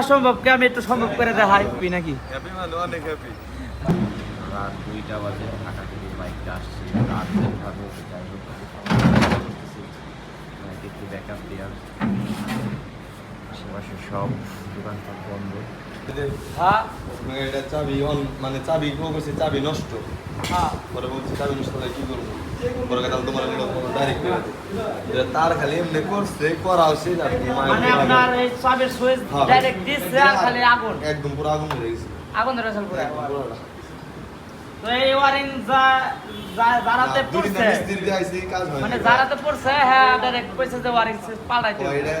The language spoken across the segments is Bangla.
অসম্ভবকে আমি একটু সম্ভব করে দেখাই? হ্যাপি নাকি? হ্যাপি মানে অনেক হ্যাপি রাত দুইটা বাজে ঢাকা থেকে বাইকটা আসছে রাত ভাবে যাই হোক বাইকে একটু ব্যাকআপ দেওয়ার। আশেপাশে সব দোকানপাট বন্ধ। হ্যাঁ। এটা চাবি অন মানে চাবি ও করছে চাবি নষ্ট। হ্যাঁ। পরে বলছি চাবি নষ্ট হলে কি করব? পরে তাহলে তোমার ডাইরেক্ট তার খালি এমনি করছে করা হচ্ছে মানে আপনার এই চাবির সুইচ হ্যাঁ। ডাইরেক্ট দিচ্ছে আর খালি আগুন? একদম পুরো আগুন হয়ে গেছে। আগুন ধরে চল পুরো। তো এই ওয়ারিং যা যা- যারাতে পড়ছে হয় মানে যারাতে পড়ছে হ্যাঁ ডাইরেক্ট কইছে যে ওয়ারিং পাল্টাইতে ও, হবে। এটা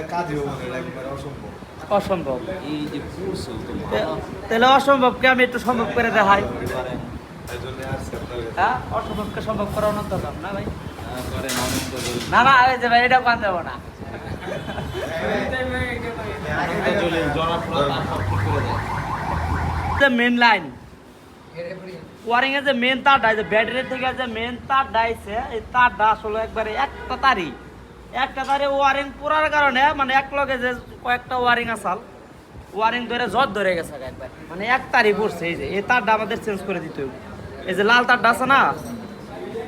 অসম্ভব। অসম্ভব। এই যে তাহলে অসম্ভবকে আমি একটু সম্ভব করে দেখাই। কাছে। হ্যাঁ অসম্ভবকে সম্ভব করা অনন্ত না ভাই? দলিল না না এই যে ভাই এটা কান দেবো না? মেন লাইন ওয়ারিং এর যে মেন তারটা ব্যাটারি থেকে যে মেন তার ডাইছে এই তারটা আসলে একবারে একটা তারই। একটা তারে ওয়ারিং পুরার কারণে মানে এক লগে যে কয়েকটা ওয়ারিং আসাল ওয়ারিং ধরে জট ধরে গেছে একবার। মানে এক তারই পড়ছে এই যে এই তারটা আমাদের চেঞ্জ করে দিতে হবে এই যে লাল তারটা আছে না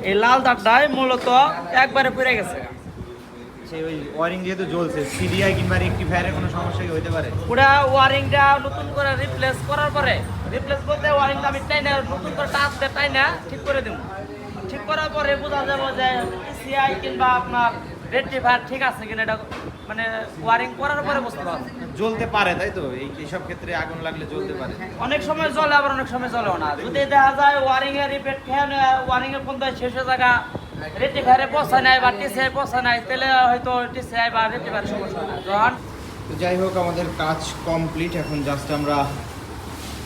এই লাল তারটাই মূলত একবারে পড়ে গেছে সেই ওই ওয়ারিং যেহেতু জ্বলছে সিডিআই কিংবা রেক্টিফায়ারের কোনো সমস্যা হতে পারে? পুরা ওয়ারিংটা নতুন করে রিপ্লেস করার পরে রিপ্লেস বলতে ওয়ারিংটা আমি টাইনা নতুন করে টাচ দিয়ে টাইনা ঠিক করে দেবো ঠিক করার পরে বোঝা যাবে যে সিআই কিংবা আপনার রেক্টিফায়ার ঠিক আছে কিনা এটা মানে ওয়ারিং করার পরে বুঝতে পারব জ্বলতে পারে তাই তো? এই এইসব ক্ষেত্রে আগুন লাগলে জ্বলতে পারে। অনেক সময় জ্বলে আবার অনেক সময় জ্বলেও না। যদি দেখা যায় ওয়ারিং এর রিপেট খেয়ে ওয়ারিং এর পর্যন্ত শেষ জায়গা রেক্টিফায়ারে পৌঁছায় নাই বা টিসিআই পৌঁছায় নাই তাহলে হয়তো টিসিআই বা রেক্টিফায়ার সমস্যা না। যখন তো যাই হোক আমাদের কাজ কমপ্লিট এখন জাস্ট আমরা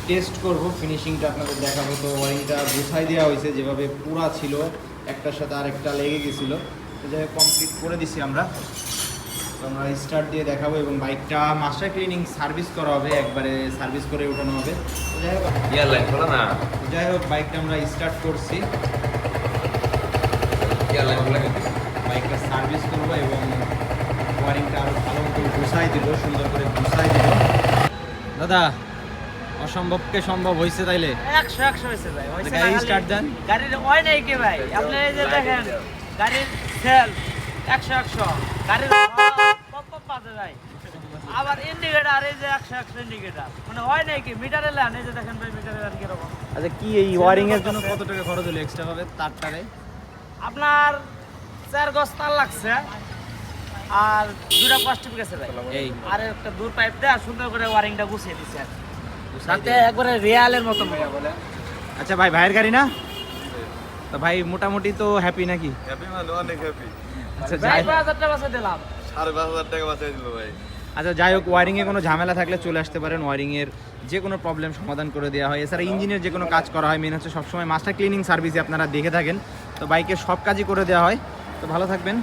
টেস্ট করব। ফিনিশিংটা আপনাদের দেখাবো। তো ওয়ারিংটা গুছাই দেওয়া হয়েছে যেভাবে পুরা ছিল একটার সাথে আরেকটা লেগে গেছিল। যাই হোক কমপ্লিট করে দিছি আমরা। তো আমরা স্টার্ট দিয়ে দেখাবো এবং বাইকটা মাস্টার ক্লিনিং সার্ভিস করা হবে একবারে সার্ভিস করে ওঠানো হবে। তো যাই হোক না? যাই হোক বাইকটা আমরা স্টার্ট করছি। বাইকটা সার্ভিস করব এবং ওয়ারিংটা আরও ভালো মতো গুছাই দিল সুন্দর করে গুছাই দিল দাদা অসম্ভবকে সম্ভব হয়েছে তাইলে? একশো একশো হয়েছে ভাই গাড়ি start দেন। গাড়ির নাই কি ভাই? আপনি এই যে দেখেন গাড়ির সেল একশো একশো। গাড়ির পপ পপ আবার ইন্ডিকেটার এই যে একশো একশো ইন্ডিকেটার মানে হয় নাই কি মিটারে লেন এই যে দেখেন ভাই মিটারে লেন কীরকম। আচ্ছা কি এই ওয়ারিং এর জন্য কত টাকা খরচ হলো এক্সট্রা ভাবে তারটারে? আপনার চার গজ তার লাগছে আর দুটা প্লাস্টিক গেছে ভাই। এই আর একটা দূর পাইপ দেয় আর সুন্দর করে ওয়ারিংটা গুছিয়ে দিচ্ছে। যাতে একবারে রিয়ালের মতো হয়ে বলে আচ্ছা ভাই ভাইয়ের গাড়ি না? তো ভাই মোটামুটি তো হ্যাপি নাকি? হ্যাপি ভালো অনেক হ্যাপি আচ্ছা যাই হাজার টাকা বাঁচা দিলাম। সাড়ে পাঁচ হাজার টাকা বাঁচাই দিল ভাই। আচ্ছা যাই হোক ওয়ারিং এ কোনো ঝামেলা থাকলে চলে আসতে পারেন। ওয়ারিং এর যে কোনো প্রবলেম সমাধান করে দেওয়া হয়। এছাড়া ইঞ্জিনের যে কোনো কাজ করা হয় মেন হচ্ছে সবসময় মাস্টার ক্লিনিং সার্ভিসে আপনারা দেখে থাকেন। তো বাইকের সব কাজই করে দেওয়া হয়। তো ভালো থাকবেন।